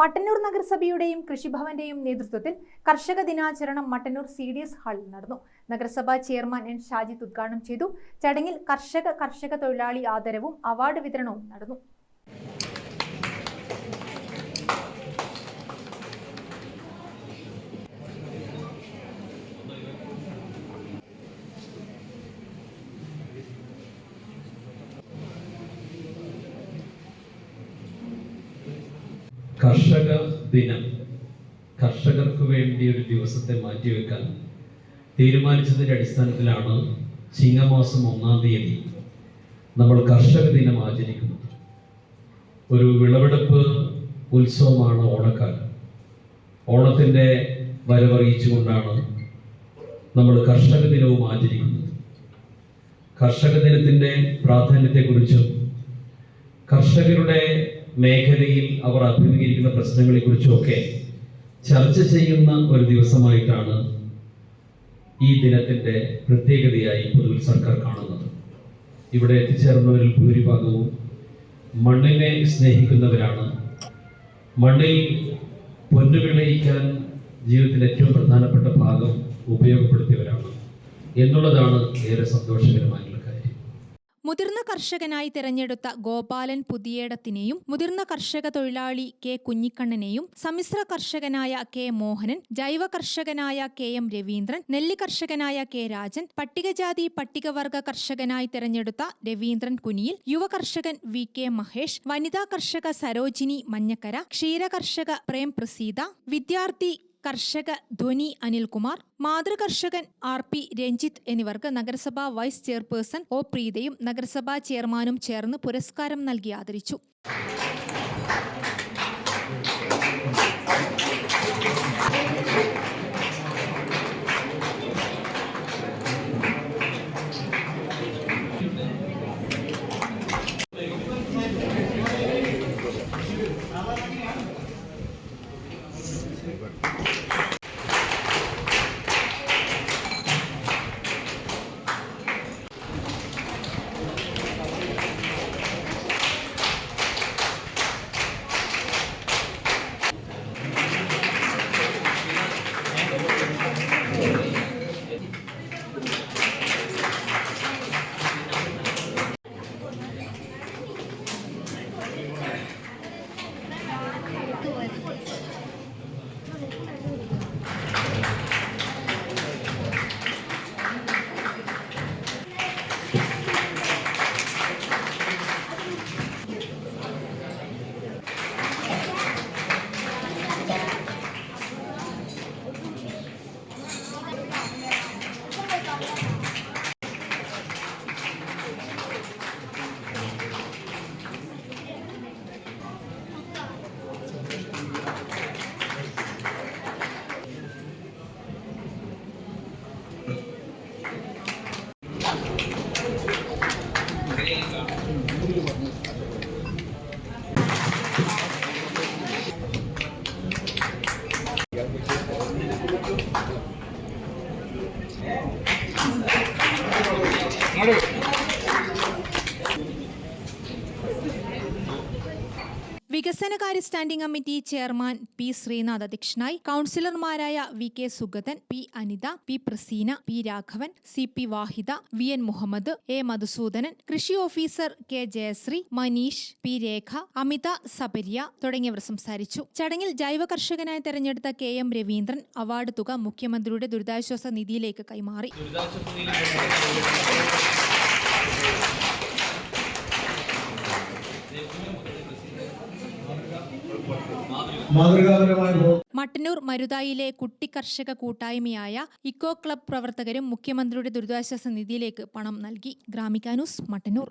മട്ടന്നൂർ നഗരസഭയുടെയും കൃഷിഭവന്റെയും നേതൃത്വത്തിൽ കർഷക ദിനാചരണം മട്ടന്നൂർ സി ഡി എസ് ഹാളിൽ നടന്നു. നഗരസഭാ ചെയർമാൻ എൻ ഷാജിത്ത് ഉദ്ഘാടനം ചെയ്തു. ചടങ്ങിൽ കർഷക കർഷക തൊഴിലാളി ആദരവും അവാർഡ് വിതരണവും നടന്നു. കർഷക ദിനം. കർഷകർക്ക് വേണ്ടി ഒരു ദിവസത്തെ മാറ്റിവെക്കാൻ തീരുമാനിച്ചതിന്റെ അടിസ്ഥാനത്തിലാണ് ചിങ്ങമാസം ഒന്നാം തീയതി നമ്മൾ കർഷക ദിനം ആചരിക്കുന്നത്. ഒരു വിളവെടുപ്പ് ഉത്സവമാണ് ഓണക്കാലം. ഓണത്തിന്റെ വരവറിയിച്ചുകൊണ്ടാണ് നമ്മൾ കർഷക ദിനവും ആചരിക്കുന്നത്. കർഷക ദിനത്തിന്റെ പ്രാധാന്യത്തെക്കുറിച്ചും കർഷകരുടെ മേഖലയിൽ അവർ അഭിമുഖീകരിക്കുന്ന പ്രശ്നങ്ങളെക്കുറിച്ചുമൊക്കെ ചർച്ച ചെയ്യുന്ന ഒരു ദിവസമായിട്ടാണ് ഈ ദിനത്തിന്റെ പ്രത്യേകതയായി പൊതുവിൽ സർക്കാർ കാണുന്നത്. ഇവിടെ എത്തിച്ചേർന്നവരിൽ ഭൂരിഭാഗവും മണ്ണിനെ സ്നേഹിക്കുന്നവരാണ്. മണ്ണിൽ പൊന്നു വിളയിക്കാൻ ഏറ്റവും പ്രധാനപ്പെട്ട ഭാഗം ഉപയോഗപ്പെടുത്തിയവരാണ്. എന്നുള്ളതാണ് ഏറെ സന്തോഷകരമായിട്ടുള്ള കാര്യം. മുതിർന്ന കർഷകനായി തിരഞ്ഞെടുത്ത ഗോപാലൻ പുതിയേടത്തിനെയും മുതിർന്ന കർഷക തൊഴിലാളി കെ കുഞ്ഞിക്കണ്ണനെയും സമ്മിശ്ര കർഷകനായ കെ മോഹനൻ ജൈവ കർഷകനായ കെ എം രവീന്ദ്രൻ നെല്ല് കർഷകനായ കെ രാജൻ പട്ടികജാതി പട്ടികവർഗ കർഷകനായി തിരഞ്ഞെടുത്ത രവീന്ദ്രൻ കുനിയിൽ യുവ കർഷകൻ വി കെ മഹേഷ് വനിതാ കർഷക സരോജിനി മഞ്ഞക്കര ക്ഷീരകർഷക പ്രേം പ്രസീത വിദ്യാർത്ഥി കർഷക ധ്വനി അനിൽകുമാർ മാതൃകർഷകൻ ആർ പി രഞ്ജിത്ത് എന്നിവർക്ക് നഗരസഭാ വൈസ് ചെയർപേഴ്സൺ ഒ പ്രീതയും നഗരസഭാ ചെയർമാനും ചേർന്ന് പുരസ്കാരം നൽകി ആദരിച്ചു. なる。വികസനകാര്യ standing committee chairman P Sreenath അധ്യക്ഷനായി കൗൺസിലർമാരായ V K Sugathan P Anitha P Praseena P Raghavan C P Vahida V N Muhammad A Madhusoodanan കൃഷി officer K Jayasree Maneesh P Rekha Amitha Sabariya തുടങ്ങിയവർ സംസാരിച്ചു. ചടങ്ങിൽ ജൈവ കർഷകനായി തെരഞ്ഞെടുത്ത കെ എം രവീന്ദ്രൻ അവാർഡ് തുക മുഖ്യമന്ത്രിയുടെ ദുരിതാശ്വാസ നിധിയിലേക്ക് കൈമാറി. മട്ടന്നൂർ മരുതായിലെ കുട്ടി കർഷക കൂട്ടായ്മയായ ഇക്കോ ക്ലബ് പ്രവർത്തകരും മുഖ്യമന്ത്രിയുടെ ദുരിതാശ്വാസ നിധിയിലേക്ക് പണം നൽകി. ഗ്രാമിക്കാനൂസ് മട്ടന്നൂർ.